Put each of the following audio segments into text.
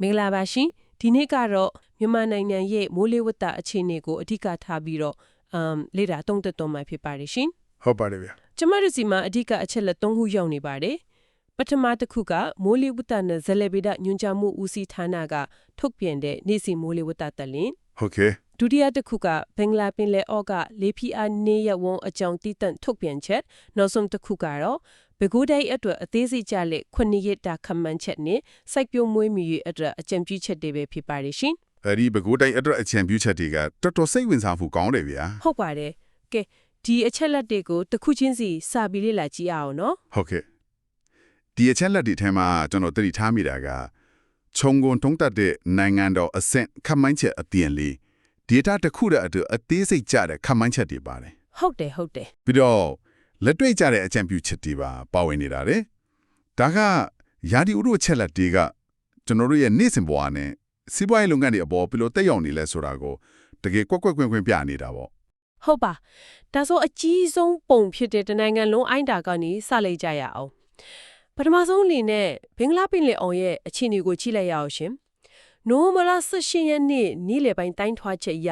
မင်္ဂလာပါရှင်ဒီနေ့ကတော့မြန်မာနိုင်ငံရဲ့မိုးလေဝသအခြေအနေကိုအဓိကထားပြီးတော့အမ်လေ့လာသုံးသပ်တော့မှာဖြစ်ပါတယ်ရှင်ဟုတ်ပါတယ်ဗျာကျမတို့စီမှာအဓိကအချက်လက်၃ခုရောက်နေပါတယ်ပထမတစ်ခုကမိုးလေဝသနဲ့ဇလေဗေဒညွှန်ကြားမှုဦးစီးဌာနကထုတ်ပြန်တဲ့နေ့စီမိုးလေဝသတက်လင်းဟုတ်ကဲ့ဒုတိယတစ်ခုကဘင်္ဂလားပင်လယ်အော်ကလေဖီအားနေရဝုံအကြောင်းတည်တံ့ထုတ်ပြန်ချက်နောက်ဆုံးတစ်ခုကတော့ ဘဂိုးတိုင်းအတွက်အသေးစိတ်ကြလက်ခုနှစ်ရက်တာခန့်မှန်းချက်နဲ့စိုက်ပျိုးမွေးမြူရေးအတွက်အကြံပြုချက်တွေပဲဖြစ်ပါတယ်ရှင်အဲဒီဘကိုးတိုင်းအတွက်အချံပြုချက်တွေကတော်တော်စိတ်ဝင်စားဖို့ကောင်းတယ်ဗျာဟုတ်ပါတယ်ကဲဒီအချက်လက်တွေကိုတစ်ခုချင်းစီစာပြီးလေ့လာကြည့်အောင်နော်ဟုတ်ကဲ့ဒီအချက်လက်တွေထဲမှာကျွန်တော်သတိထားမိတာကခြုံငုံတုံးတက်တဲ့နိုင်ငံတော်အဆင့်ခန့်မှန်းချက်အပြင်လေး data တစ်ခုတည်းအတွက်အသေးစိတ်ကြတဲ့ခန့်မှန်းချက်တွေပါတယ်ဟုတ်တယ်ဟုတ်တယ်ပြီးတော့ လက်တွေ့ကြတဲ့အကြံပြုချက်တွေပါပါဝင်နေတာတဲ့ဒါကယာဒီဥရုချက်လက်တွေကကျွန်တော်တို့ရဲ့နေ့စဉ်ဘဝနဲ့စီးပွားရေးလုပ်ငန်းတွေအပေါ်ဘယ်လိုတက်ရောက်နေလဲဆိုတာကိုတကယ်ကွက်ကွက်ကွင်းကွင်းပြနေတာပေါ့ဟုတ်ပါဒါဆိုအကြီးဆုံးပုံဖြစ်တဲ့တနိုင်ငံလုံးအိုင်းတာကနေစလိုက်ကြရအောင်ပထမဆုံးအနေနဲ့ဘင်္ဂလားပင်လယ်အော်ရဲ့အခြေအနေကိုကြည့်လိုက်ရအောင်ရှင်နိုမလာ18ရက်နေ့နေ့လယ်ပိုင်းတိုင်းထွားချက်အရ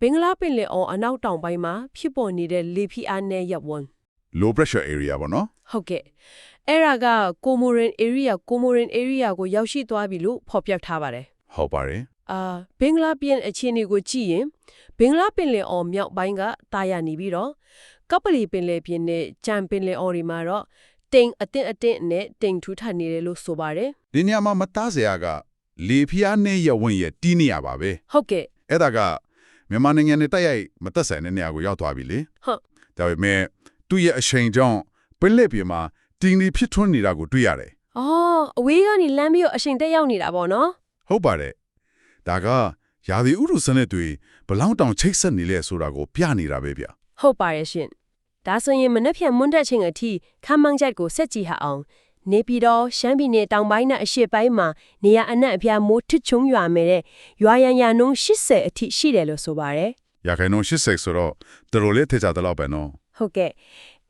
ဘင်္ဂလားပင်လယ်အော်အနောက်တောင်ပိုင်းမှာဖြစ်ပေါ်နေတဲ့လေဖိအားနည်းရပ်ဝန်း low pressure area ပေါ့နော်ဟုတ်ကဲ့အဲ့ဒါကကိုမိုရင် area ကိုမိုရင် area ကိုရောက်ရှိသွားပြီလို့ဖော်ပြထားပါတယ်ဟုတ်ပါတယ်အာဘင်္ဂလားပြည်အခြေအနေကိုကြည့်ရင်ဘင်္ဂလားပင်လယ်အော်မြောက်ပိုင်းကတာယာနေပြီးတော့ကပ္ပလီပင်လယ်ပြင်နဲ့ကြံပင်လယ်အော်တွေမှာတော့တိမ်အတင်းအတင်းနဲ့တိမ်ထူထပ်နေတယ်လို့ဆိုပါတယ်ဒီနေရာမှာမသားစရာကလေဖျားနဲ့ရဝင့်ရဲ့တီးနေရပါပဲဟုတ်ကဲ့အဲ့ဒါကမြန်မာနိုင်ငံနဲ့တိုက်ရိုက်မသက်ဆိုင်တဲ့နေရာကိုရောက်သွားပြီလေဟုတ်ဒါပေမဲ့ သူ့ရဲ့အချိန်ကြောင့်ပင်လက်ပြင်မှာတင်းဒီဖြစ်ထွန်းနေတာကိုတွေ့ရတယ်အော်အဝေးကနေလမ်းပြီးတော့အချိန်တက်ရောက်နေတာပေါ့နော်ဟုတ်ပါတယ်ဒါကရာသီဥတုစနစ်တွေဘလောင်းတောင်ချိတ်ဆက်နေလဲဆိုတာကိုပြနေတာပဲဗျဟုတ်ပါရဲ့ရှင်ဒါဆိုရင်မနှက်ဖြန်မွန်းတက်ချိန်အထိခမ်းမန်းချက်ကိုဆက်ကြည့်ဟာအောင်နေပြည်တော်ရှမ်းပြည်နယ်တောင်ပိုင်းနဲ့အရှေ့ပိုင်းမှာနေရအနှံ့အပြားမိုးထစ်ချုံရွာမယ်တဲ့ရွာရန်ရနှုန်း80အထိရှိတယ်လို့ဆိုပါတယ်ရာခိုင်နှုန်း80ဆိုတော့တော်တော်လေးထကြတဲ့လောက်ပဲနော် ဟုတ်ကဲ့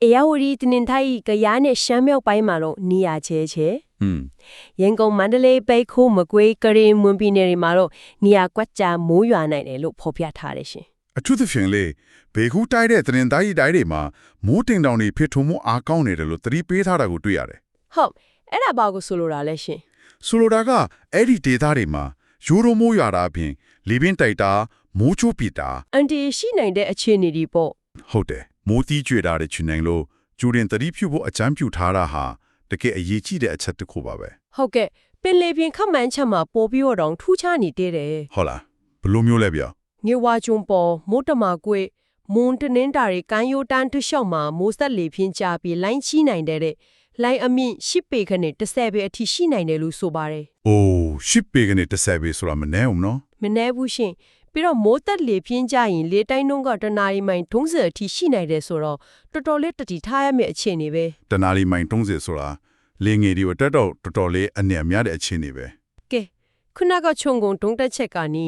အေယာဝတီတနင်္သာရီကရားနဲ့ရှမ်းမြောက်ပိုင်းမှာတော့နေရချဲချဲဟွန်းရန်ကုန်မန္တလေးပဲခိုးမကွေးကရင်မွန်ပြည်နယ်တွေမှာတော့နေရကွက်ကြမိုးရွာနိုင်တယ်လို့ဖော်ပြထားတယ်ရှင်အထူးသဖြင့်လေဘေခုတိုက်တဲ့တင်တိုင်းတိုင်းတွေမှာမိုးတင်တောင်တွေဖြစ်ထွန်းမှုအားကောင်းနေတယ်လို့သတိပေးထားတာကိုတွေ့ရတယ်ဟုတ်အဲ့ဒါဘာကိုဆိုလိုတာလဲရှင်ဆိုလိုတာကအဲ့ဒီဒေသတွေမှာယူရိုမိုးရွာတာအပြင်လေပင်တိုက်တာမိုးချိုးပစ်တာအန်တီရှိနိုင်တဲ့အခြေအနေဒီပေါ့ဟုတ်တယ် မိုးတီးကြွေတာတွေချင်နိုင်လို့ကျူရင်သတိပြုဖို့အကြမ်းပြုထားတာဟာတကယ်အရေးကြီးတဲ့အချက်တစ်ခုပါပဲဟုတ်ကဲ့ပင်လေပြင်ခတ်မှန်းချက်မှာပို့ပြီးတော့ထူးခြားနေသေးတယ်ဟုတ်လားဘယ်လိုမျိုးလဲဗျငေဝါကျွန်းပေါ်မိုးတမာကွေမွန်တနင်္တာတွေကမ်းရိုးတန်းတစ်လျှောက်မှာမိုးဆက်လေပြင်းကြပြီးလိုင်းချီနိုင်တဲ့တဲ့လိုင်းအမြင့်10ပေခနဲ့10ပေအထိရှိနိုင်တယ်လို့ဆိုပါတယ်အိုးရှစ်ပေကနေ30ပေဆိုတာမနှဲအောင်နော်မနှဲဘူးရှင် ပြီးတော့မိုးသက်လေပြင်းကြရင်လေတိုင်းနှုန်းကတနာရီမိုင်30အထိရှိနိုင်တယ်ဆိုတော့တော်တော်လေးတတိထားရမယ့်အခြေအနေပဲတနာလီမိုင်30ဆိုတာလေငယ်ဒီကိုတက်တော့တော်တော်လေးအနည်းများတဲ့အခြေအနေပဲကဲခုနကခြုံကုန်တုံးတက်ချက်ကနေ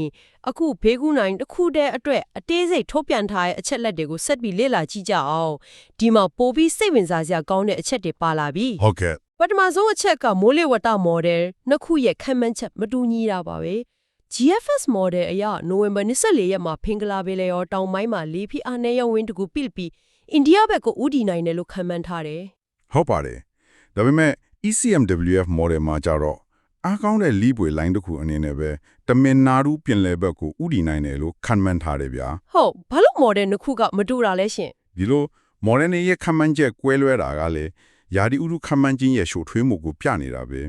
အခုဘေးကူးနိုင်တစ်ခုတည်းအတွက်အသေးစိတ်ထုတ်ပြန်ထားတဲ့အချက်လက်တွေကိုဆက်ပြီးလေ့လာကြည့်ကြအောင်ဒီမှာပိုပြီးစိတ်ဝင်စားစရာကောင်းတဲ့အချက်တွေပါလာပြီဟုတ်ကဲ့ပထမဆုံးအချက်ကမိုးလေဝသ model နှစ်ခုရဲ့ခံမှန်းချက်မတူညီတာပါပဲ GFS model အရနိုဝင်ဘာ24ရက်မှာဖင်္ဂလာပင်လယ်ရောတောင်ပိုင်းမှာလေဖိအားနည်းရဝင်းတကူပိလပြီးအိန္ဒိယဘက်ကိုဥတီနိုင်တယ်လို့ခံမှန်းထားတယ်ဟုတ်ပါတယ်ဒါပေမဲ့ ECMWF model မှာကြတော့အားကောင်းတဲ့လီးပွေလိုင်းတစ်ခုအနေနဲ့ပဲတမင်နာရူပြင်လယ်ဘက်ကိုဥတီနိုင်တယ်လို့ခံမှန်းထားတယ်ဗျာဟုတ်ဘာလို့ model နှစ်ခုကမတူတာလဲရှင်ဒီလို modern ရဲ့ခံမှန်းချက်ကွဲလွဲတာကလည်းယာဒီဥရုခံမှန်းခြင်းရဲ့ရှုပ်ထွေးမှုကိုပြနေတာပဲ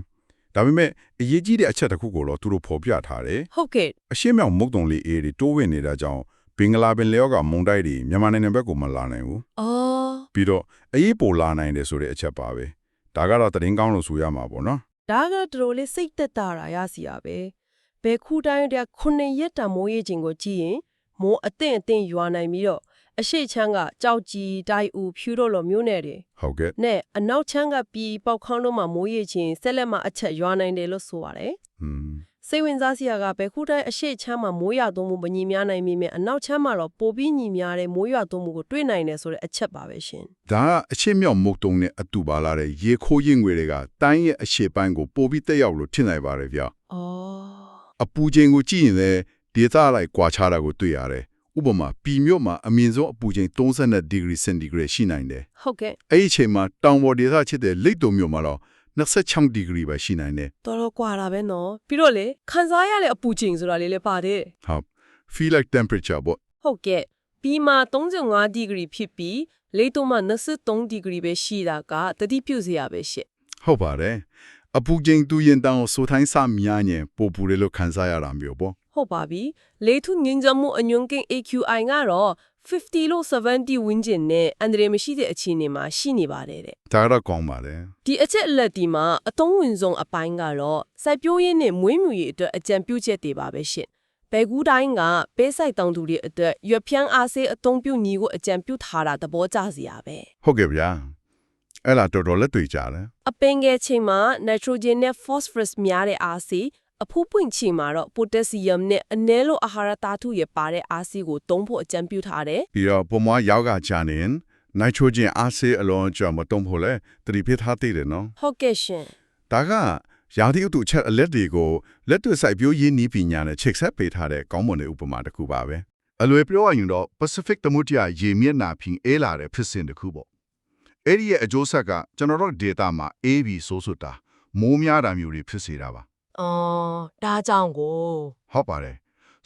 ဒါပေမဲ့အရေးကြီးတဲ့အချက်တစ်ခုကိုတော့သူတို့ဖော်ပြထားတယ်ဟုတ်ကဲ့အရှေ့မြောက်မုတ်တုံလေးအေးတွေတိုးဝင်နေတာကြောင့်ဘင်္ဂလားပင်လယ်အော်ကမုန်တိုက်တွေမြန်မာနိုင်ငံဘက်ကိုမလာနိုင်ဘူးအော်ပြီးတော့အေးပိုလာနိုင်တယ်ဆိုတဲ့အချက်ပါပဲဒါကတော့သတင်းကောင်းလို့ဆိုရမှာပေါ့နော်ဒါကတော်တော်လေးစိတ်သက်သာတာရစီရပဲဘယ်ခုတိုင်းတည်းခုနှစ်ရက်တံမိုးရေချိန်ကိုကြည့်ရင်မိုးအသင့်အသင့်ရွာနိုင်ပြီးတော့ အရှိတ်ချမ်းကကြောက်ကြီးတိုင်ဦးဖြူတော့လိုမျိုးနယ်တွေဟုတ်ကဲ့နဲ့အနောက်ချမ်းကပြည်ပေါက်ခေါင်းတို့မှာမိုးရေချိန်ဆက်လက်မှအချက်ရွာနိုင်တယ်လို့ဆိုပါတယ်อืมစိတ်ဝင်စားစရာကဘယ်ခုတိုင်းအရှိချမ်းမှာမိုးရွာသွန်းမှုမညီမျှနိုင်မိမယ်အနောက်ချမ်းမှာတော့ပိုပြီးညီမျှတဲ့မိုးရွာသွန်းမှုကိုတွေ့နိုင်တယ်ဆိုတဲ့အချက်ပါပဲရှင်ဒါကအရှိမြောက်မုတ်တုံနဲ့အတူပါလာတဲ့ရေခိုးရင်ငွေတွေကတိုင်းရဲ့အရှိပိုင်းကိုပိုပြီးတက်ရောက်လို့ထင်နိုင်ပါတယ်ဗျ။အော်အပူချိန်ကိုကြည့်ရင်လည်းဒေသလိုက်ကွာခြားတာကိုတွေ့ရတယ် ဥပမာပြည်မြို့မှာအမြင့်ဆုံးအပူချိန်32ဒီဂရီစင်တီဂရိတ်ရှိနိုင်တယ်ဟုတ်ကဲ့အဲ့ဒီအချိန်မှာတောင်ပေါ်ဒေသချစ်တဲ့လိတ်တုံမြို့မှာတော့26ဒီဂရီပဲရှိနိုင်တယ်တော်တော်ကွာတာပဲနော်ပြီးတော့လေခံစားရတဲ့အပူချိန်ဆိုတာလေးလည်းပါတယ်ဟုတ် feel like temperature ပေါ့ဟုတ်ကဲ့ပြီးမှ35ဒီဂရီဖြစ်ပြီးလေတုံးမှ23ဒီဂရီပဲရှိတာကတတိပြုစရာပဲရှင့်ဟုတ်ပါတယ်အပူချိန်တူရင်တောင်ဆိုထိုင်းစများရင်ပိုပူတယ်လို့ခံစားရတာမျိုးပေါ့ ဟုတ်ပါပြီလေထုငင်းကြမှုအညွန့်ကင်း AQI ကတော့50လို့70ဝန်းကျင်နဲ့အန်ဒရမရှိတဲ့အခြေအနေမှာရှိနေပါတယ်တဲ့ဒါကတော့ကောင်းပါတယ်ဒီအချက်အလက်ဒီမှာအသုံးဝင်ဆုံးအပိုင်းကတော့စိုက်ပျိုးရေးနဲ့မွေးမြူရေးအတွက်အကြံပြုချက်တွေပါပဲရှင့်ဘယ်ကူးတိုင်းကပေးဆိုင်တောင်သူတွေအတွက်ရွက်ဖြန်းအားစေးအသုံးပြုညီကိုအကြံပြုထားတာသဘောကျစရာပဲဟုတ်ကဲ့ဗျာအဲ့လာတော်တော်လက်တွေ့ကြတယ်အပင်ငယ်ချိန်မှာ nitrogen နဲ့ phosphorus များတဲ့အားစီ အဖူးပွင့်ချိန်မှာတော့ potassium နဲ့အနည်းလို့အာဟာရဓာတုရပါတဲ့အားစီကိုသုံးဖို့အကြံပြုထားတယ်ပြီးတော့ပုံမွားရောက်ကကြာနေရင် nitrogen အားစေးအလုံးကြောင့်မတုံးဖို့လဲတတိဖြစ်ထားသေးတယ်နော်။ဟုတ်ကဲ့ရှင်ဒါကရာသီဥတုချက်အလက်တွေကိုလက်တွေ့စိုက်ပျိုးရေးနည်းပညာနဲ့ချိတ်ဆက်ပေးထားတဲ့ကောင်းမွန်တဲ့ဥပမာတစ်ခုပါပဲအလွယ်ပြောရရင်တော့ Pacific သမုဒ္ဒရာရေမျက်နှာဖြင့်အေးလာတဲ့ဖြစ်စဉ်တစ်ခုပေါ့အဲ့ဒီရဲ့အကျိုးဆက်ကကျွန်တော်တို့ data မှာအေးပြီးဆိုးဆိုတာမိုးများတာမျိုးတွေဖြစ်စေတာပါ။ အော်ဒါကြောင့်ကိုဟုတ်ပါတယ်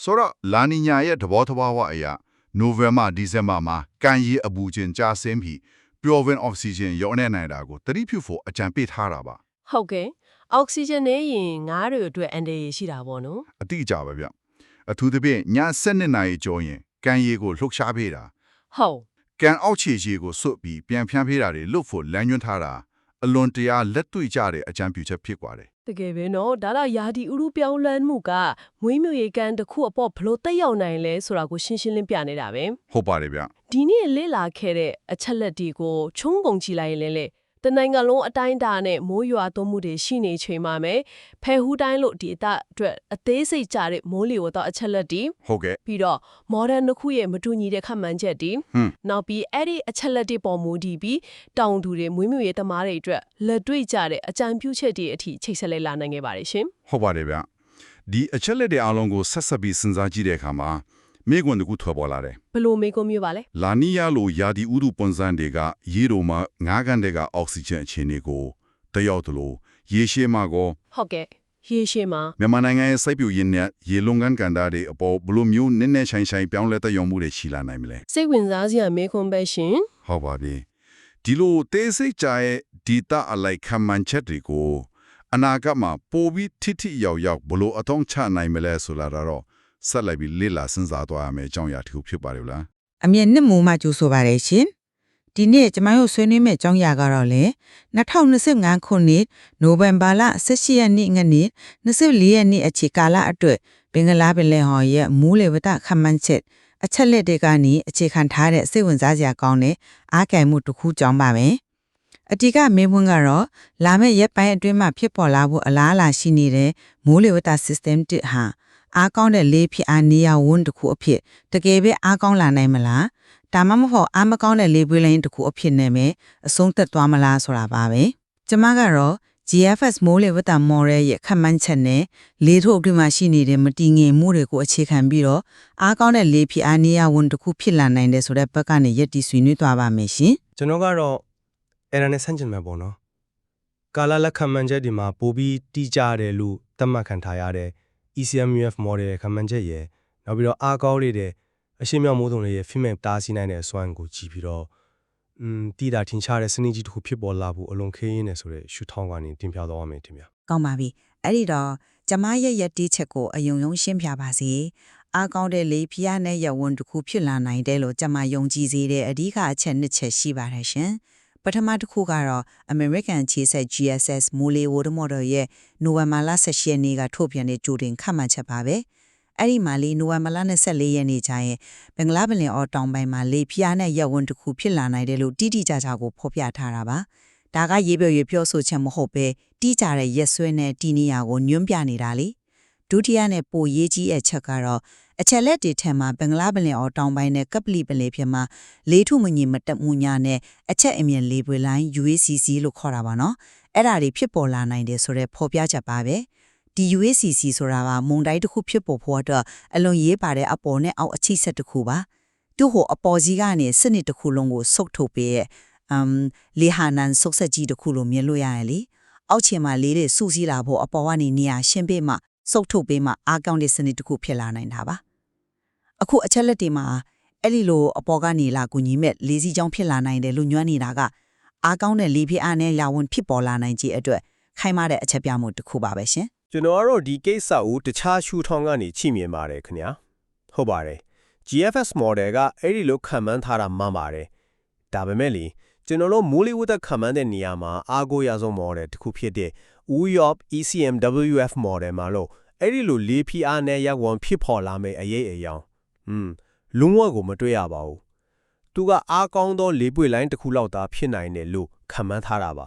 ဆိုတော့လာနီညာရဲ့သဘောသဘာဝအရာနိုဝင်ဘာဒီဇင်ဘာမှာကန်ရီအပူချင်းကြာဆင်းပြီး pure oxygen အောက်ဆီဂျင်ရောနေနိုင်တာကိုတတိပြုဖို့အကြံပေးထားတာပါဟုတ်ကဲ့အောက်ဆီဂျင်နဲ့ရင်ငါးတွေအတွက်အန်ဒေရရှိတာပေါ့နော်အတိအကျပဲဗျအထူးသဖြင့်ည7နာရီကျော်ရင်ကန်ရီကိုလှုပ်ရှားပေးတာ။ဟုတ်ကန်အောက်ခြေခြေကိုစွတ်ပြီးပြန်ဖြန်းပေးတာတွေလွတ်ဖို့လမ်းညွှန်းထားတာအလွန်တရာလက်တွေ့ကြတဲ့အကြံပြုချက်ဖြစ်သွားတယ် တကယ်ပဲနော်ဒါတော့ယာဒီဥရုပြောင်းလဲမှုကမွေးမြူရေးကန်တစ်ခုအပေါ်ဘလို့တက်ရောက်နိုင်လဲဆိုတာကိုရှင်းရှင်းလင်းပြနေတာပဲဟုတ်ပါတယ်ဗျဒီနေ့လေ့လာခဲ့တဲ့အချက်လက်တွေကိုချုံးကုန်ကြည့်လိုက်ရင်လည်းလေ တနိုင်ငံလုံးအတိုင်းအတာနဲ့မိုးရွာသွန်းမှုတွေရှိနေချိန်မှာပဲဖဲဟူးတိုင်းလို့ဒီအတအတွက်အသေးစိတ်ကြတဲ့မိုးလေဝသအချက်လက်တွေဟုတ်ကဲ့ပြီးတော့ modern တစ်ခုရဲ့မတူညီတဲ့ခန့်မှန်းချက်တွေဟွန်းနောက်ပြီးအဲ့ဒီအချက်လက်တွေပေါ်မူတည်ပြီးတောင်သူတွေမွေးမြူရေးသမားတွေအတွက်လက်တွေ့ကြတဲ့အကြံပြုချက်တွေအထိချိတ်ဆက်လိုက်လာနိုင်ခဲ့ပါတယ်ရှင်ဟုတ်ပါတယ်ဗျဒီအချက်လက်တွေအားလုံးကိုဆက်ဆက်ပြီးစဉ်းစားကြည့်တဲ့အခါမှာ မိကွန်းတစ်ခုထွက်ပေါ်လာတယ်ဘယ်လိုမေးခွန်းမျိုးပါလဲလာနီယာလိုယာဒီဥဒုပွန်စံတွေကရေတော်မှာငါးကန်တဲ့ကအောက်ဆီဂျင်အခြေအနေကိုတယောက်တလို့ရေရှည်မှာကောဟုတ်ကဲ့ရေရှည်မှာမြန်မာနိုင်ငံရဲ့စိုက်ပျိုးရေးနဲ့ရေလုံငန်းကန်တာတွေအပေါ်ဘလို့မျိုးနည်းနည်းဆိုင်ဆိုင်ပြောင်းလဲတဲ့ရုံမှုတွေရှိလာနိုင်မလဲစိတ်ဝင်စားစရာမေးခွန်းပဲရှင်ဟုတ်ပါပြီဒီလိုတေးစိတ်ကြရဲ့ဒီတာအလိုက်ခံမှန်းချက်တွေကိုအနာဂတ်မှာပိုပြီးထိထိရောက်ရောက်ဘလို့အထောင်းချနိုင်မလဲဆိုလာတော့ ဆက်လိုက်ပြီးလေ့လာစဉ်းစားသွားရမယ်အကြောင်းအရာတစ်ခုဖြစ်ပါတယ်လားအမြင့်နှစ်မူမှကြိုးဆိုပါရရှင်ဒီနေ့ကျမတို့ဆွေးနွေးမယ့်အကြောင်းအရာကတော့လေ2025ခုနှစ်နိုဝင်ဘာလ18ရက်နေ့ငနေ့24ရက်နေ့အချိန်ကာလအတွက်ဘင်္ဂလားပင်လယ်ဟော်ရဲ့မူးလေဝသခန့်မှန်းချက်အချက်လက်တွေကနေအခြေခံထားတဲ့စိတ်ဝင်စားစရာကောင်းတဲ့အားကယ်မှုတစ်ခုကြောင်းပါပဲအတိကမေးခွန်းကတော့လာမယ့်ရက်ပိုင်းအတွင်းမှာဖြစ်ပေါ်လာဖို့အလားအလာရှိနေတဲ့မိုးလေဝသ system တစ်ဟာ အားကောင်းတဲ့လေးဖြစ်အားနေရဝန်းတစ်ခုအဖြစ်တကယ်ပဲအားကောင်းလာနိုင်မလားဒါမှမဟုတ်အားမကောင်းတဲ့လေးပွေးလိုင်းတစ်ခုအဖြစ်နဲ့ပဲအဆုံးသက်သွားမလားဆိုတာပါပဲကျမကတော့ GFS မိုးလေဝသ model ရဲ့ခန့်မှန်းချက်နဲ့လေထုတ်အတွင်းမှာရှိနေတဲ့မတည်ငြိမ်မှုတွေကိုအခြေခံပြီးတော့အားကောင်းတဲ့လေးဖြစ်အားနေရဝန်းတစ်ခုဖြစ်လာနိုင်တယ်ဆိုတဲ့ဘက်ကနေယက်တီဆွေးနွေးသွားပါမယ်ရှင်ကျွန်တော်ကတော့အဲ့ဒါနဲ့ဆန့်ကျင်မှာပေါ့နော်ကာလာလက်ခံမှန်ချက်ဒီမှာပိုပြီးတိကျတယ်လို့သတ်မှတ်ခံထားရတဲ့ ECMUF model ရဲ့ခံမှန်ချက်ရယ်နောက်ပြီးတော့အားကောင်းလေးတဲ့အရှင်းမြောက်မိုးတုံလေးရဲ့ female တားဆီးနိုင်တဲ့အစွမ်းကိုကြည့်ပြီးတော့อืมတိတာထင်ရှားတဲ့စနစ်ကြီးတစ်ခုဖြစ်ပေါ်လာဖို့အလွန်ခေးရင်းနေဆိုတဲ့ရှုထောင့်ကနေတင်ပြသွားရမယ်တင်ပြကောင်းပါပြီအဲ့ဒီတော့ကျမရဲ့ယက်တီချက်ကိုအယုံယုံရှင်းပြပါစေအားကောင်းတဲ့လေဖျားနဲ့ရဝန်းတစ်ခုဖြစ်လာနိုင်တယ်လို့ကျမယုံကြည်စေတဲ့အဓိကအချက်နှစ်ချက်ရှိပါတယ်ရှင် ပထမတစ်ခုကတော့ American ခြေဆက် GSS မိုးလေဝသမော်ဒယ်ရဲ့နိုဝင်ဘာလ18ရက်နေ့ကထုတ်ပြန်တဲ့ကြိုတင်ခန့်မှန်းချက်ပါပဲအဲ့ဒီမှာလေနိုဝင်ဘာလ24ရက်နေ့ကျရင်ဘင်္ဂလားပင်လယ်အော်တောင်ပိုင်းမှာလေဖျားနဲ့ရက်ဝန်းတစ်ခုဖြစ်လာနိုင်တယ်လို့တိတိကျကျကိုဖော်ပြထားတာပါဒါကရေးပြော်ရေးပြောဆိုချက်မဟုတ်ပဲတိကျတဲ့ရက်စွဲနဲ့တီနီယာကိုညွှန်းပြနေတာလေဒဒုတိယနဲ့ပိုရေးကြီးတဲ့ချက်ကတော့ အချက်လက်တွေထက်မှာဘင်္ဂလားပင်လယ်အော်တောင်ပိုင်းနဲ့ကပလီပင်လယ်ပြင်မှာလေးထုမညီမတက်မှုညာနဲ့အချက်အမြင်လေးပွေလိုင်း UACC လို့ခေါ်တာပါနော်အဲ့ဒါတွေဖြစ်ပေါ်လာနိုင်တယ်ဆိုတော့ဖော်ပြချက်ပါပဲဒီ UACC ဆိုတာကမုန်တိုင်းတစ်ခုဖြစ်ပေါ်ဖို့အတွက်အလွန်ရေးပါတဲ့အပေါ်နဲ့အောက်အချိဆက်တစ်ခုပါသူ့ဟိုအပေါ်ကြီးကနေစနစ်တစ်ခုလုံးကိုဆုတ်ထုတ်ပေးရဲ့အမ်လီဟာနန်ဆုတ်ဆက်ကြီးတစ်ခုလိုမြင်လို့ရရင်လေအောက်ခြေမှာလေးတွေစူးစီးလာဖို့အပေါ်ကနေနေရာရှင်းပေးမှ ဆုတ်ထုတ်ပေးမှအားကောင်းတဲ့စနစ်တစ်ခုဖြစ်လာနိုင်တာပါအခုအချက်လက်တွေမှာအဲ့ဒီလိုအပေါ်ကနေလာကူညီမဲ့လေးစီးချောင်းဖြစ်လာနိုင်တယ်လို့ညွှန်းနေတာကအားကောင်းတဲ့လေးဖြစ်အားနဲ့လာဝင်ဖြစ်ပေါ်လာနိုင်ခြင်းအတွက်ခိုင်မာတဲ့အချက်ပြမှုတစ်ခုပါပဲရှင်ကျွန်တော်ကတော့ဒီကိစ္စကိုတခြားရှုထောင့်ကနေချိမြင်ပါတယ်ခင်ဗျာဟုတ်ပါတယ် GFS model ကအဲ့ဒီလိုခံမှန်းထားတာမှန်ပါတယ်ဒါပေမဲ့လေကျွန်တော်တို့မိုးလေဝသခံမှန်းတဲ့နေရာမှာအားကိုးရဆုံး model တစ်ခုဖြစ်တဲ့ UYOP ECMWF model မှာလို့အဲ့ဒီလိုလေးဖိအားနဲ့ရက်ဝန်ဖြစ်ပေါ်လာမယ့်အရေးအယောင်อืมလုံးဝကိုမတွေ့ရပါဘူးသူကအားကောင်းသောလေးပွေလိုင်းတစ်ခုလောက်သာဖြစ်နိုင်တယ်လို့ခံမှန်းထားတာပါ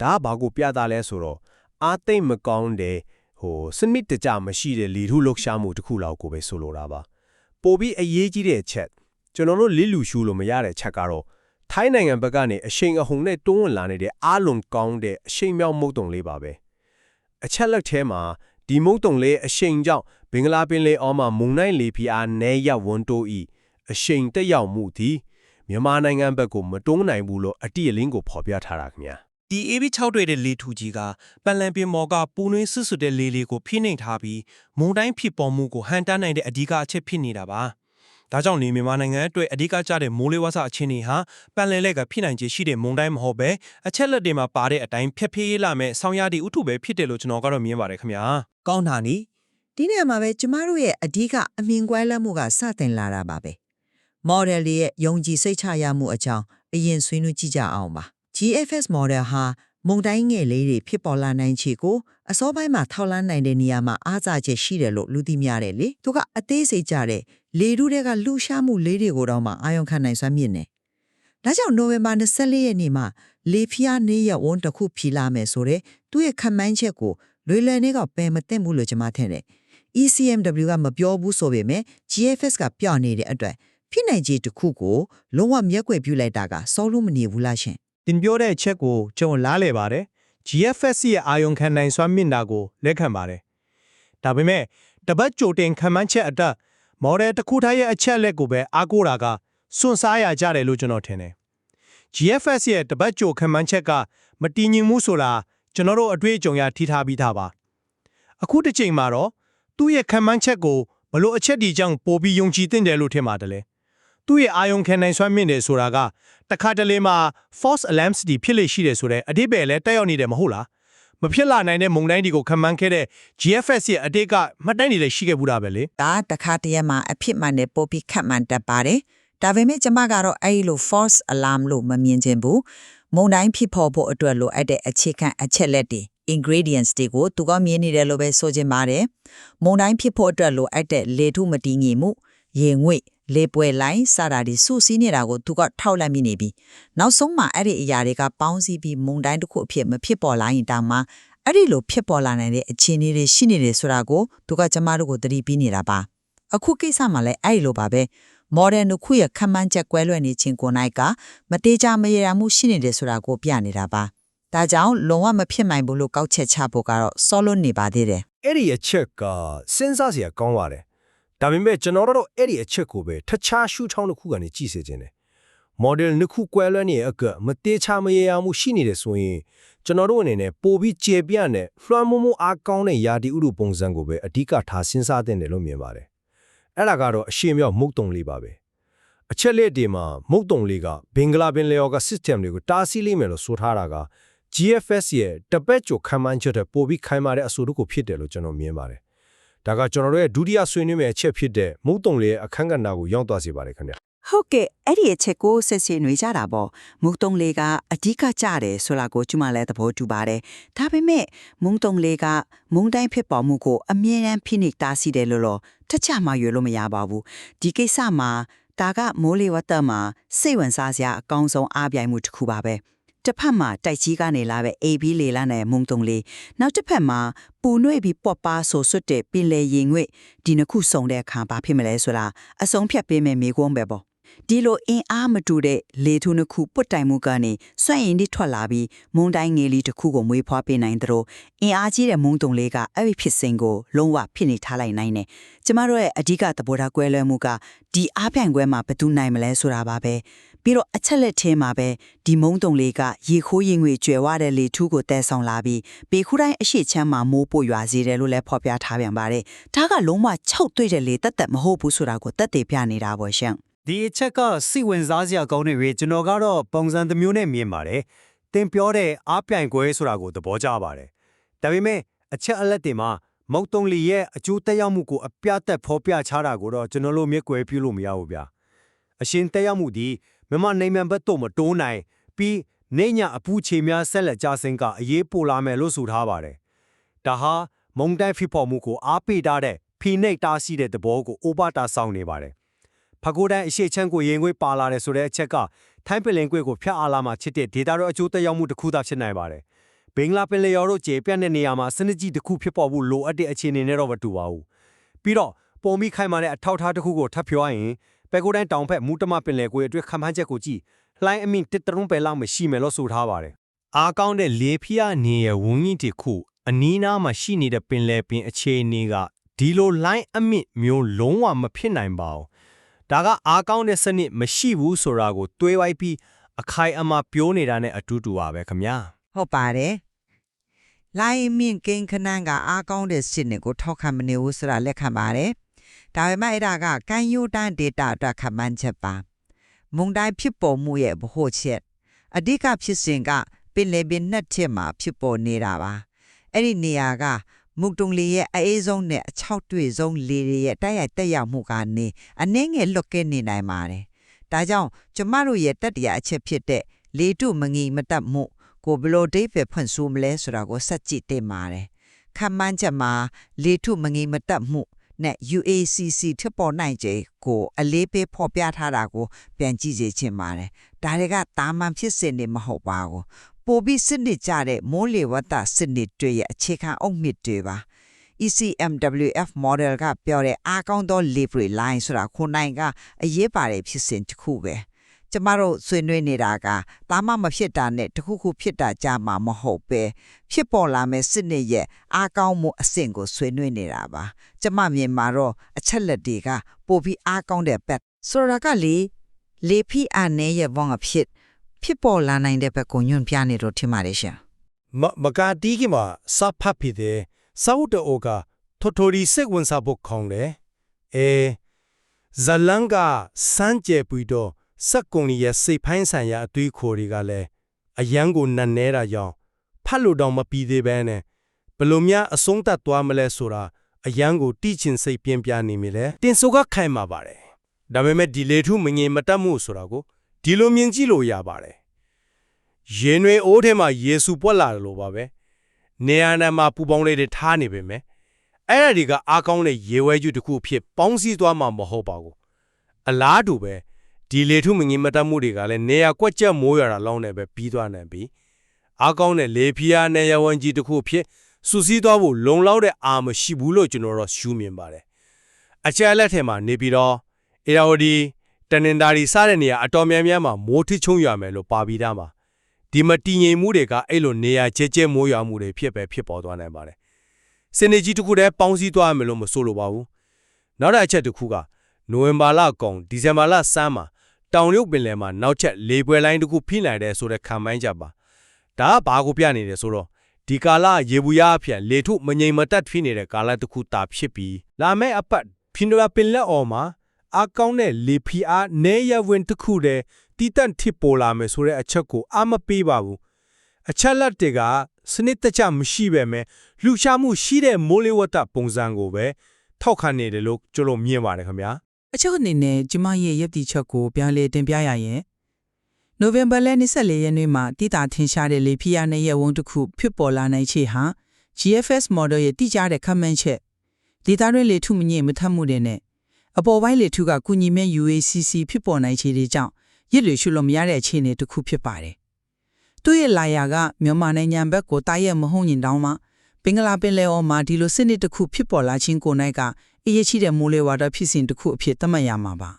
ဒါကဘာကိုပြသလဲဆိုတော့အားသိမ့်မကောင်းတဲ့ဟိုစနစ်တကျမရှိတဲ့လီထုလှုပ်ရှားမှုတစ်ခုလောက်ကိုပဲဆိုလိုတာပါပိုပြီးအရေးကြီးတဲ့ချက်ကျွန်တော်တို့လစ်လူရှူလို့မရတဲ့ချက်ကတော့ ထိုင်းနိုင်ငံဘက်ကနေအရှိန်အဟုန်နဲ့တွန်းဝင်လာနေတဲ့အားလုံးကောင်းတဲ့အရှိန်မြောက်မုတ်တုံလေးပါပဲအချက်လက်ထဲမှာဒီမုတ်တုံလေးအရှိန်ကြောင့်ဘင်္ဂလားပင်လယ်အော်မှာမုန်တိုင်းလေဖိအားနဲရဝန်တိုးဤအရှိန်တက်ရောက်မှုသည်မြန်မာနိုင်ငံဘက်ကိုမတွန်းနိုင်ဘူးလို့အတိအလင်းကိုဖော်ပြထားတာခင်ဗျာဒီ AB 6 တွေ့တဲ့လေထူကြီးကပန်လန်ပင်မော်ကပူနွေးဆွဆွတဲ့လေလေးကိုဖိနှိမ်ထားပြီးမုန်တိုင်းဖြစ်ပေါ်မှုကိုဟန်တားနိုင်တဲ့အဓိကအချက်ဖြစ်နေတာပါ။ ဒါကြောင့်လေမြန်မာနိုင်ငံအတွက်အဓိကကျတဲ့မိုးလေဝသအခြေအနေဟာပန်လန်လက်ကဖိနိုင်ခြေရှိတဲ့မုန်တိုင်းမဟုတ်ပဲအချက်လက်တွေမှာပါတဲ့အတိုင်းဖျက်ဖေးရေးလာမဲ့ဆောင်းရသည့်ဥထုပဲဖြစ်တယ်လို့ကျွန်တော်ကတော့မြင်ပါတယ်ခင်ဗျာ။ကောင်းတာနီဒီနေရာမှာပဲကျမတို့ရဲ့အဓိကအမြင်ကွဲလမ်းမှုကစတင်လာတာပါပဲ model လေးရဲ့ယုံကြည်စိတ်ချရမှုအကြောင်းအရင်ဆွေးနွေးကြည့်ကြအောင်ပါ GFS model ဟာမုံတိုင်းငယ်လေးတွေဖြစ်ပေါ်လာနိုင်ခြေကိုအစောပိုင်းမှာထောက်လန်းနိုင်တဲ့နေရာမှာအားစာချက်ရှိတယ်လို့လူသိများတယ်လေသူကအသေးစိတ်ကြတဲ့ လေထုတွေကလှူရှားမှုလေးတွေကိုတော့မှအာရုံခံနိုင်စွမ်းမြင့်နေဒါကြောင့်နိုဝင်ဘာ24ရက်နေ့မှာလေဖျားနေရဝန်တစ်ခုဖြီလာမယ်ဆိုတော့သူ့ရဲ့ခံမှန်းချက်ကိုလွယ်လွယ်နဲ့ကပယ်မသိဘူးလို့ကျွန်မထင်တယ် ECMW ကမပြောဘူးဆိုပေမဲ့ GFS ကပြောနေတဲ့အတွက်ဖြစ်နိုင်ခြေတစ်ခုကိုလုံးဝမျက်ကွယ်ပြုလိုက်တာကစောလို့မနေဘူးလားရှင်တင်ပြောတဲ့အချက်ကိုကျွန်တော်လားလေပါတယ် GFS ရဲ့အာယုံခံနိုင်စွမ်းမြင့်တာကိုလက်ခံပါတယ်ဒါပေမဲ့တပတ်ကြိုတင်ခံမှန်းချက်အတက် model တစ်ခုထားရဲ့အချက်လက်ကိုပဲအားကိုးတာကစွန့်စားရကြတယ်လို့ကျွန်တော်ထင်တယ် GFS ရဲ့တပတ်ကြိုခံမှန်းချက်ကမတည်ငြိမ်မှုဆိုတာကျွန်တော်တို့အတွေ့အကြုံရထိထားပြီးသားပါအခုတစ်ချိန်မှာတော့သူ့ရဲ့ခံမှန်းချက်ကိုဘလို့အချက်ဒီကြောင့်ပိုပြီးယုံကြည်သင့်တယ်လို့ထင်ပါတယ်လေသူ့ရဲ့အာယုံခံနိုင်စွမ်းမြင့်တယ်ဆိုတာကတခါတလေမှာ false alarm city ဖြစ်လေရှိတယ်ဆိုတဲ့အဓိပ္ပာယ်လဲတက်ရောက်နေတယ်မဟုတ်လား မဖြစ်လာနိုင်တဲ့မုံတိုင်းတွေကိုခံမှန်းခဲ့တဲ့ GFS ရဲ့အတိတ်ကမှတ်တမ်းတွေလည်းရှိခဲ့ဘူးတာပဲလေဒါတစ်ခါတည်းမှာအဖြစ်မှန်တဲ့ပိုပြီးခတ်မှန်တတ်ပါတယ်ဒါပေမဲ့ကျမကတော့အဲ့ဒီလို false alarm လို့မမြင်ချင်ဘူးမုံတိုင်းဖြစ်ပေါ်ဖို့အတွက်လိုအပ်တဲ့အခြေခံအချက်လက်တွေ ingredients တွေကိုသူကမြင်နေတယ်လို့ပဲဆိုချင်ပါတယ်မုံတိုင်းဖြစ်ဖို့အတွက်လိုအပ်တဲ့လေထုမတည်ငြိမ်မှုရေငွေ့ လေပွဲလိုင်းစတာတွေစုစည်းနေတာကိုသူကထောက်လိုက်မိနေပြီနောက်ဆုံးမှာအဲ့ဒီအရာတွေကပေါင်းစည်းပြီးမုံတိုင်းတစ်ခုအဖြစ်မဖြစ်ပေါ်လာရင်တောင်မှအဲ့ဒီလိုဖြစ်ပေါ်လာနိုင်တဲ့အခြေအနေတွေရှိနေတယ်ဆိုတာကိုသူကကျမတို့ကိုသတိပေးနေတာပါအခုကိစ္စမှာလည်းအဲ့ဒီလိုပါပဲ modern တို့ခုရခမ်းမှန်းချက်ကွဲလွဲနေခြင်းကိုနိုင်ကမတေးကြမရရမှုရှိနေတယ်ဆိုတာကိုပြနေတာပါဒါကြောင့်လုံးဝမဖြစ်နိုင်ဘူးလို့ကောက်ချက်ချဖို့ကတော့စောလွတ်နေပါသေးတယ်အဲ့ဒီအချက်ကစဉ်းစားစရာကောင်းပါတယ် ဒါပေမဲ့ကျွန်တော်တို့အဲ့ဒီအချက်ကိုပဲတခြားရှုထောင့်တစ်ခုကနေကြည့်စေခြင်းတယ် model နှစ်ခုကွဲလွဲနေတဲ့အကမတေချာမရေရာမှုရှိနေတယ်ဆိုရင်ကျွန်တော်တို့အနေနဲ့ပိုပြီးကျေပြန့်တဲ့လွှမ်းမိုးမှုအားကောင်းတဲ့ယာတီဥတုပုံစံကိုပဲအဓိကထားစဉ်းစားသင့်တယ်လို့မြင်ပါတယ်အဲ့ဒါကတော့အရှိမြောက်မုတ်တုံလေးပါပဲအချက်လက်တွေမှာမုတ်တုံလေးကဘင်္ဂလားပင်လယ်အော်က system တွေကိုတားဆီးလိမ့်မယ်လို့ဆိုထားတာက GFS ရဲ့တပတ်ကျော်ခံမှန်းချက်တဲ့ပိုပြီးခိုင်မာတဲ့အဆိုတစ်ခုဖြစ်တယ်လို့ကျွန်တော်မြင်ပါတယ် ဒါကကျွန်တော်တို့ရဲ့ဒုတိယဆွေးနွေးမယ့်အချက်ဖြစ်တဲ့မုတ်တုံလေးရဲ့အခန်းကဏ္ဍကိုရောက်သွားစေပါတယ်ခင်ဗျဟုတ်ကဲ့အဲ့ဒီအချက်ကိုဆက်ဆွေးနွေးကြတာပေါ့မုံတုံလေးကအဓိကကြတယ်ဆိုတာကိုကျွန်မလည်းသဘောတူပါတယ်ဒါပေမဲ့မုံတုံလေးကမုံတိုင်းဖြစ်ပေါ်မှုကိုအမြဲတမ်းဖိနှိပ်တားဆီးတယ်လို့တော့တခြားမှရွေလို့မရပါဘူးဒီကိစ္စမှာဒါကမိုးလေဝသမှာစိတ်ဝင်စားစရာအကောင်းဆုံးအားပြိုင်မှုတစ်ခုပါပဲ တစ်ဖက်မှာတိုက်ကြီးကနေလာပဲ AB လေလာနဲ့မုံတုံလေးနောက်တစ်ဖက်မှာပူနှွေ့ပြီးပေါ့ပါဆိုဆွတ်တဲ့ပင်လေရင်ငွေ့ဒီနှစ်ခုစုံတဲ့အခါဘာဖြစ်မလဲဆိုတာအဆုံးဖြတ်ပေးမယ်မိကုန်းပဲပေါ့ဒီလိုအင်အားမတူတဲ့လေထုနှစ်ခုပွတ်တိုင်မှုကနေစွန့်ရင်ဒီထွက်လာပြီးမုံတိုင်းငယ်လေးတစ်ခုကိုမွေးဖွားပေးနိုင်သလိုအင်အားကြီးတဲ့မုံတုံလေးကအဲ့ဒီဖြစ်စဉ်ကိုလုံးဝဖြစ်နေထားလိုက်နိုင်တယ်ကျမတို့ရဲ့အဓိကသဘောထားကွဲလွဲမှုကဒီအားပြိုင်ကွဲမှာဘယ်သူနိုင်မလဲဆိုတာပါပဲ ပြီးတော့အချက်လက်ထဲမှာပဲဒီမုံတုံလေးကရေခိုးရင်ငွေကျွယ်ဝတဲ့လေထူးကိုတဲဆောင်လာပြီးပေခုတိုင်းအရှိချမ်းမှာမိုးပို့ရွာစေတယ်လို့လည်းဖော်ပြထားပြန်ပါတယ်ဒါကလုံးဝချုပ်တွေ့တဲ့လေတက်တက်မဟုတ်ဘူးဆိုတာကိုတက်တည်ပြနေတာပေါ့ရှင့်ဒီအချက်ကစိတ်ဝင်စားစရာကောင်းတဲ့ရေကျွန်တော်ကတော့ပုံစံတစ်မျိုးနဲ့မြင်ပါတယ်။တင်ပြောတဲ့အားပြိုင်ကွဲဆိုတာကိုသဘောကျပါတယ်။ဒါပေမဲ့အချက်အလက်တွေမှာမုတ်တုံလီရဲ့အကျိုးသက်ရောက်မှုကိုအပြတ်သက်ဖော်ပြချတာကိုတော့ကျွန်တော်တို့မျက်ကွယ်ပြုလို့မရဘူးဗျာ။အရှင်သက်ရောက်မှုဒီ မြန်မာနိုင်ငံဘက်တော့မတိုးနိုင်ပြီးနေညအပူချေများဆက်လက်ကြဆင်းကအရေးပိုလာမယ်လို့ဆိုထားပါတယ်။ဒါဟာမုန်တိုင်းဖြစ်ပေါ်မှုကိုအားပေးထားတဲ့ဖိနှိပ်တားဆီးတဲ့သဘောကိုအိုဘာတာဆောင်နေပါတယ်။ဖကိုးတိုင်းအရှိချမ်းကိုရင်ခွေးပါလာတယ်ဆိုတဲ့အချက်ကထိုင်းပင်လင်ကွေကိုဖျက်အားလာမှချစ်တဲ့ဒေတာတော့အကျိုးသက်ရောက်မှုတစ်ခုသာဖြစ်နိုင်ပါတယ်။ဘင်္ဂလားပင်လယ်ရော်တို့ကျေပြန့်တဲ့နေရာမှာစနစ်ကြီးတစ်ခုဖြစ်ပေါ်ဖို့လိုအပ်တဲ့အခြေအနေနဲ့တော့မတူပါဘူး။ပြီးတော့ပုံမိခိုင်မာတဲ့အထောက်အထားတစ်ခုကိုထပ်ပြောရရင် ပဲကိုးတိုင်းတောင်ဖက်မူတမပင်လယ်ကွေအတွက်ခံမှန်းချက်ကိုကြည့်လှိုင်းအမင်းတစ်တရုံးပဲလောက်မရှိမယ်လို့ဆိုထားပါတယ်။အားကောင်းတဲ့လေဖျားနေရဲ့ဝန်းကြီးတစ်ခုအနီးနားမှာရှိနေတဲ့ပင်လယ်ပင်အခြေအနေကဒီလိုလိုင်းအမြင့်မျိုးလုံးဝမဖြစ်နိုင်ပါဘူး။ဒါကအားကောင်းတဲ့စနစ်မရှိဘူးဆိုတာကိုတွေးဝိုက်ပြီးအခိုင်အမာပြောနေတာနဲ့အတူတူပါပဲခင်ဗျာဟုတ်ပါတယ်။လိုင်းမြင့်ကိန်းခနန်းကအားကောင်းတဲ့စစ်နဲ့ကိုထောက်ခံမနေဘူးဆိုတာလက်ခံပါတယ်။ ဒါပေမဲ့အဲ့ဒါကကန်ယိုတန် data အတွက်ခံမှန်းချက်ပါ။မုန်တိုင်းဖြစ်ပေါ်မှုရဲ့ဗဟိုချက်အဓိကဖြစ်စဉ်ကပင်လယ်ပင်နှစ်ထစ်မှာဖြစ်ပေါ်နေတာပါ။အဲ့ဒီနေရာကမုတ်တုံလီရဲ့အအေးဆုံးနဲ့အချောက်တွေ့ဆုံးလေတွေရဲ့တိုက်ရိုက်တက်ရောက်မှုကနေအနှင်းငယ်လွတ်ကဲနေနိုင်ပါတယ်။ဒါကြောင့်ကျမတို့ရဲ့တက်တရားအချက်ဖြစ်တဲ့လေတုမငီမတက်မှုကိုဘယ်လို့ဒိဗယ်ဖွင့်ဆိုမလဲဆိုတာကိုစက်ကြည့်တင်ပါတယ်။ခံမှန်းချက်မှာလေထုမငီမတက်မှု နဲ့ UACC ထပ်ပေါ်နိုင်ခြေကိုအလေးပေးဖော်ပြထားတာကို ပြန်ကြည့်စေချင်ပါတယ်။ဒါတွေကတာမန်ဖြစ်စဉ်တွေမဟုတ်ပါဘူး။ပိုပြီးစနစ်ကြတဲ့မိုးလေဝသစနစ်တွေရဲ့အခြေခံအုတ်မြစ်တွေပါ။ ECMWF model ကပြောတဲ့အားကောင်းသော livery line ဆိုတာခုနိုင်ကအရေးပါတဲ့ဖြစ်စဉ်တစ်ခုပဲ ကျမတို့ဆွေးနွေးနေတာကတာမမဖြစ်တာနဲ့တခုခုဖြစ်တာကြမှာမဟုတ်ပဲဖြစ်ပေါ်လာမဲ့စစ်နစ်ရဲ့အားကောင်းမှုအဆင့်ကိုဆွေးနွေးနေတာပါကျမမြင်မှာတော့အချက်လက်တွေကပိုပြီးအားကောင်းတဲ့ဘက်ဆိုတော့ကလေလေဖိအားနဲ့ရဲ့ဘောင်းအဖြစ်ဖြစ်ပေါ်လာနိုင်တဲ့ဘက်ကိုညွန့်ပြနေတော့ထင်ပါတယ်ရှင်မမကတီးကမှာစဖတ်ဖြစ်တယ်စောက်တောကထိုထိုရီစက်ဝန်စာဘုတ်ခေါင်းတယ်အဲဇလန်ကစမ်းကြပြီးတော့ စက်ကုံကြီးရဲ့စိတ်ဖိုင်းဆိုင်ရာအသွေးခိုတွေကလည်းအယံကိုနတ်နေတာကြောင့်ဖတ်လို့တော့မပြီးသေးပဲနဲ့ဘယ်လို့များအဆုံးသတ်သွားမလဲဆိုတာအယံကိုတိချင်စိတ်ပြင်းပြနေမိလဲတင်ဆိုကခိုင်မှာပါတယ်ဒါပေမဲ့ဒီလေထုမငင်မတတ်မှုဆိုတာကိုဒီလိုမြင်ကြည့်လို့ရပါတယ်ရင်တွေအိုးထဲမှာယေရှုပွက်လာတယ်လို့ပါပဲနေရာနာမှာပူပေါင်းလေးတွေထားနေပေမဲ့အဲ့ဒါတွေကအားကောင်းတဲ့ရေဝဲကျူတစ်ခုဖြစ်ပေါင်းစည်းသွားမှာမဟုတ်ပါဘူးအလားတူပဲ ဒီလေထုမငင်မတတ်မှုတွေကလည်းနေရာကွက်ချက်မိုးရတာလောင်းနေပဲပြီးသွားနိုင်ပြီအားကောင်းတဲ့လေဖီးယားနဲ့ရဝန်းကြီးတစ်ခုဖြစ်စူးစီးသွားဖို့လုံလောက်တဲ့အာမရှိဘူးလို့ကျွန်တော်တို့ရှုမြင်ပါတယ်အချက်အလက်ထဲမှာနေပြီးတော့အေရာဝဒီတနင်္သာရီစတဲ့နေရာအတော်များများမှာမိုးထချုံရမယ်လို့ပါပြီးသားပါဒီမတည်ငြိမ်မှုတွေကအဲ့လိုနေရာကျဲကျဲမိုးရွာမှုတွေဖြစ်ပဲဖြစ်ပေါ်သွားနိုင်ပါတယ်စနေကြီးတစ်ခုတည်းပေါင်းစည်းသွားမယ်လို့မဆိုလိုပါဘူးနောက်တစ်အချက်တစ်ခုကနိုဝင်ဘာလကုန်ဒီဇင်ဘာလဆန်းမှာ တောင်ရုပ်ပင်လယ်မှာနောက်ချက်လေပွဲလိုင်းတစ်ခုဖိနိုင်တယ်ဆိုတဲ့ခံမှန်းချက်ပါဒါကဘာကိုပြနေတယ်ဆိုတော့ဒီကာလရေဘူးရအဖြစ်လေထုမငြိမ်မတက်ဖိနေတဲ့ကာလတစ်ခုတာဖြစ်ပြီးလာမယ့်အပတ်ဖင်ဒရာပင်လက်အော်မှာအကောင့်နဲ့လေဖီအားနေရဝင်တစ်ခုတည်းတီတန့်ထစ်ပေါ်လာမယ်ဆိုတဲ့အချက်ကိုအမပေးပါဘူးအချက်လက်တွေကစနစ်တကျမရှိပဲမဲ့လှူရှားမှုရှိတဲ့မိုးလေဝသပုံစံကိုပဲထောက်ခံနေတယ်လို့ကျွန်တော်မြင်ပါတယ်ခင်ဗျာ အချက်အနေနဲ့ကျမရဲ့ရည်တည်ချက်ကိုပြန်လည်တင်ပြရရင်နိုဝင်ဘာလ24ရက်နေ့မှာတည်တာထင်ရှားတဲ့လေဖိအားနဲ့ရဲ့ဝုန်းတစ်ခုဖြစ်ပေါ်လာနိုင်ခြေဟာ GFS model ရဲ့တိကျတဲ့ခန့်မှန်းချက်ဒေတာတွင်လေထုမငြိမ်မထမှုတွေနဲ့အပေါ်ပိုင်းလေထုကကုညီမဲ့ UACC ဖြစ်ပေါ်နိုင်ခြေတွေကြောင့်ရစ်လေရှုလို့မရတဲ့အခြေအနေတစ်ခုဖြစ်ပါတယ်သူ့ရဲ့လာယာကမြန်မာနိုင်ငံဘက်ကိုတားရက်မဟုတ်ရင်တောင်းမှပင်္ဂလာပင်လယ်အော်မှာဒီလိုစနစ်တစ်ခုဖြစ်ပေါ်လာခြင်းကိုယ်၌က အရေးကြီးတဲ့မိုးလေဝါဒဖြစ်စဉ်တစ်ခုအဖြစ်သတ်မှတ်ရမှာပါ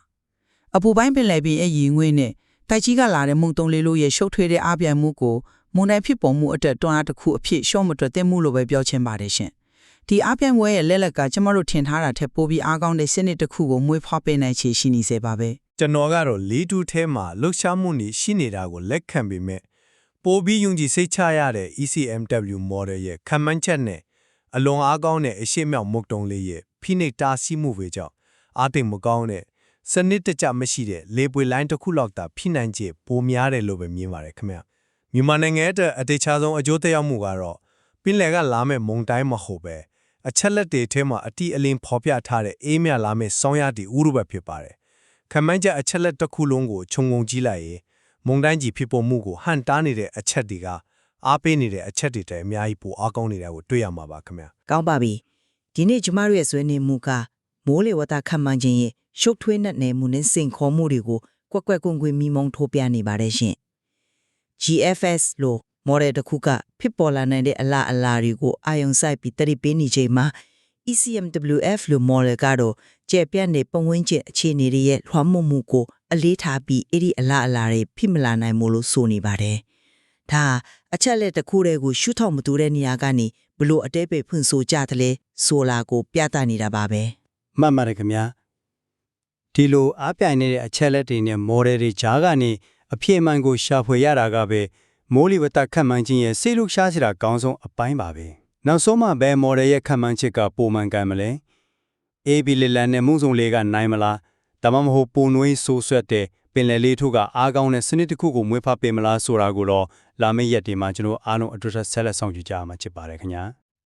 အပူပိုင်းပင်လယ်ပြင်ရဲ့ရည်ငွေ့နဲ့တိုက်ကြီးကလာတဲ့မုန်တုံလေးလို့ရဲ့ရှုပ်ထွေးတဲ့အားပြိုင်မှုကိုမုန်တိုင်းဖြစ်ပေါ်မှုအတွက်တွန်းအားတစ်ခုအဖြစ်ရှော့မတွက်တဲ့မှုလို့ပဲပြောချင်ပါတယ်ရှင်ဒီအားပြိုင်ပွဲရဲ့လက်လက်ကကျမတို့ထင်ထားတာထက်ပိုပြီးအားကောင်းတဲ့စနစ်တစ်ခုကိုမွေးဖွားပေးနိုင်ချေရှိနေစေပါပဲကျွန်တော်ကတော့လေးတူထဲမှာလှုပ်ရှားမှုနေရှိနေတာကိုလက်ခံပေမဲ့ပိုပြီးယုံကြည်စိတ်ချရတဲ့ ECMW model ရဲ့ခံမှန်းချက်နဲ့အလွန်အားကောင်းတဲ့အရှိမြောက်မုတ်တုံလေးရဲ့ ဖိနှိပ်တားဆီးမှုတွေကြောင့်အားသိမ့်မကောင်းတဲ့စနစ်တကျမရှိတဲ့လေပွေလိုင်းတစ်ခုလောက်သာဖိနိုင်ခြေပိုများတယ်လို့ပဲမြင်ပါတယ်ခင်ဗျမြန်မာနိုင်ငံအတွက်အသေးချာဆုံးအကျိုးသက်ရောက်မှုကတော့ပင်လယ်ကလာမဲ့မုန်တိုင်းမဟုတ်ပဲအချက်လက်တွေထဲမှာအတီအလင်းဖော်ပြထားတဲ့အေးမြလာမဲ့ဆောင်းရတီဥရုဘတ်ဖြစ်ပါတယ်ခမန်းချက်အချက်လက်တစ်ခုလုံးကိုခြုံငုံကြည့်လိုက်ရင်မုံတိုင်းကြီးဖြစ်ပေါ်မှုကိုဟန်တားနေတဲ့အချက်တွေကအားပေးနေတဲ့အချက်တွေတည်းအများကြီးပိုအားကောင်းနေတာကိုတွေ့ရမှာပါခင်ဗျာကောင်းပါပြီ ဒီနေ့ကျမတို့ရဲ့ဆွေးနွေးမှုကမိုးလေဝသခန့်မှန်းခြင်းရဲ့ရှုပ်ထွေးတဲ့နယ်မှုနဲ့စိန်ခေါ်မှုတွေကိုကွက်ကွက်ကွင်းကွင်းမိမုံထိုးပြနေပါတယ်ရှင် GFS လို့ model တစ်ခုကဖြစ်ပေါ်လာနိုင်တဲ့အလားအလာတွေကိုအာယုံစိုက်ပြီးတတိပေးနေချိန်မှာ ECMWF လို့ model ကတော့ကျေပြန့်တဲ့ပတ်ဝန်းကျင်အခြေအနေတွေရဲ့လွှမ်းမိုးမှုကိုအလေးထားပြီးအဲ့ဒီအလားအလာတွေဖြစ်မလာနိုင်မို့လို့ဆိုနေပါတယ်။ဒါအချက်လက်တစ်ခုတည်းကိုရှုထောက်မတူတဲ့နေရာကနေ ဘလို့အတဲပေဖွင့်ဆိုကြတယ်လဲဆိုလာကို ပြသနေတာပါပဲမှတ်ပါတယ်ခင်ဗျာဒီလိုအားပြိုင်နေတဲ့အချက်လက်တွေနဲ့ model တွေကြားကနေအပြည့်အမှန်ကိုရှာဖွေရတာကပဲမိုးလေဝသခန့်မှန်းခြင်းရဲ့စိတ်လှုပ်ရှားစရာကောင်းဆုံးအပိုင်းပါပဲနောက်ဆုံးမှဘယ် model ရဲ့ခန့်မှန်းချက်ကပုံမှန်ကန်မလဲ AB လလန်နဲ့မှုစုံလေးကနိုင်မလားဒါမှမဟုတ်ပုံနွေးဆိုးဆွက်တဲ့ ပင်လယ်လေးထုကအားကောင်းတဲ့စနစ်တစ်ခုကိုမွေးဖပေးမလားဆိုတာကိုတော့လာမယ့်ရက်ဒီမှာကျွန်တော်အားလုံးအတူတူဆက်လက်ဆောင်ကြည့်ကြရမှာဖြစ်ပါတယ်ခင်ဗျာ